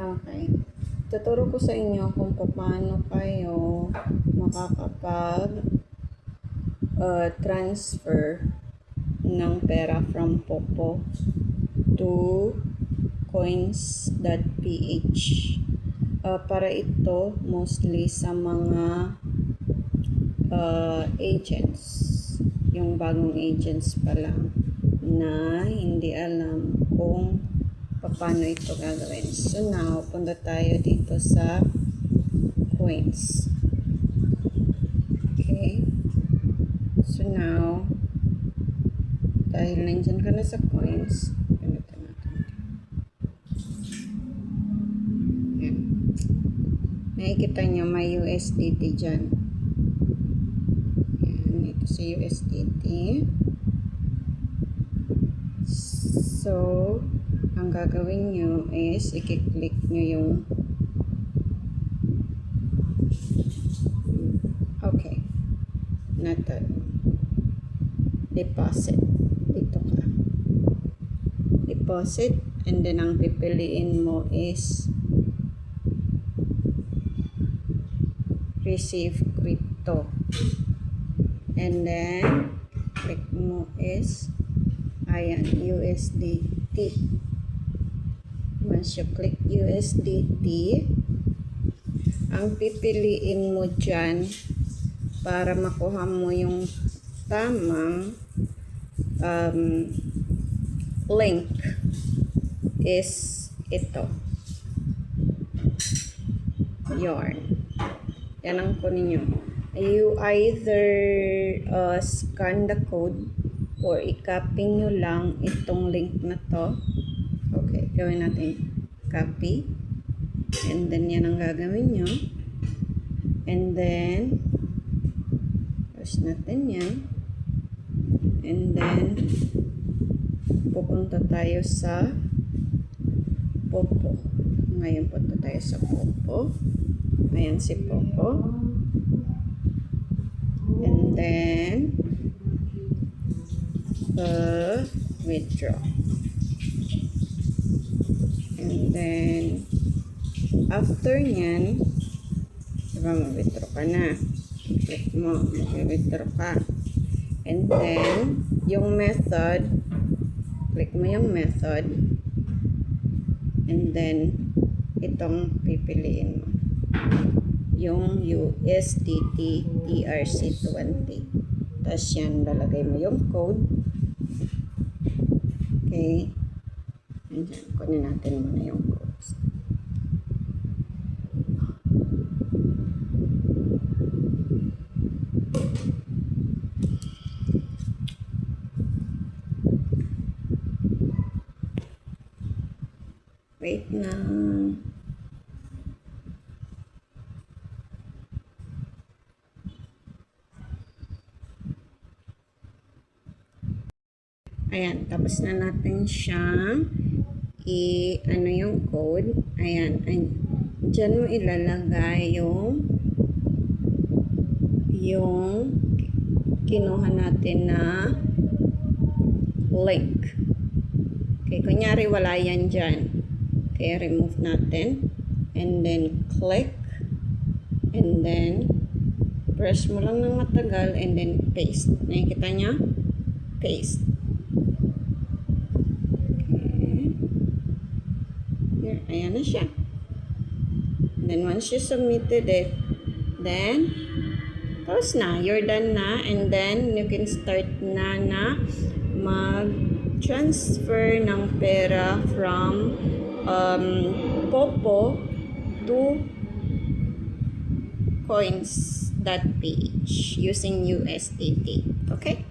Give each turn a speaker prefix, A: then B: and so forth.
A: Okay. Tuturo ko sa inyo kung paano kayo makakapag uh, transfer ng pera from Popo to coins.ph. Uh, para ito mostly sa mga uh, agents, yung bagong agents pa lang na hindi alam kung paano ito gagawin. So now, punta tayo dito sa coins. Okay. So now, dahil nandyan ka na sa coins, ganito natin. Yan. Nakikita nyo may USDT dyan. Yan, ito sa USDT. So, ang gagawin nyo is i-click nyo yung okay. That. Deposit. Dito ka. Deposit. And then ang pipiliin mo is receive crypto. And then click mo is ayan USDT once you click USDT ang pipiliin mo dyan para makuha mo yung tamang um, link is ito. Yarn. Yan ang kunin nyo. You either uh, scan the code or i-copy nyo lang itong link na to okay gawin natin copy and then yan ang gagawin nyo and then Press natin yan. And then, pupunta tayo sa Popo. Ngayon punta tayo sa Popo. Ayan si Popo. And then, uh, withdraw. And then, after nyan, diba, mag-withdraw ka na click mo, mag-withdraw ka. And then, yung method, click mo yung method. And then, itong pipiliin mo. Yung USDT TRC20. Tapos yan, lalagay mo yung code. Okay. Ayan, kunin natin muna yung codes. Wait lang. Ayan, tapos na natin siyang i ano yung code. Ayan, ayan. Diyan mo ilalagay yung yung kinuha natin na link. Okay, kunyari wala yan dyan. Okay, remove natin. And then click. And then press mo lang ng matagal and then paste. Nakikita niya? Paste. Okay. Here, ayan na siya. Then once you submitted it, then tapos na, you're done na and then you can start na na mag-transfer ng pera from um, Popo to coins.ph using USDT. Okay?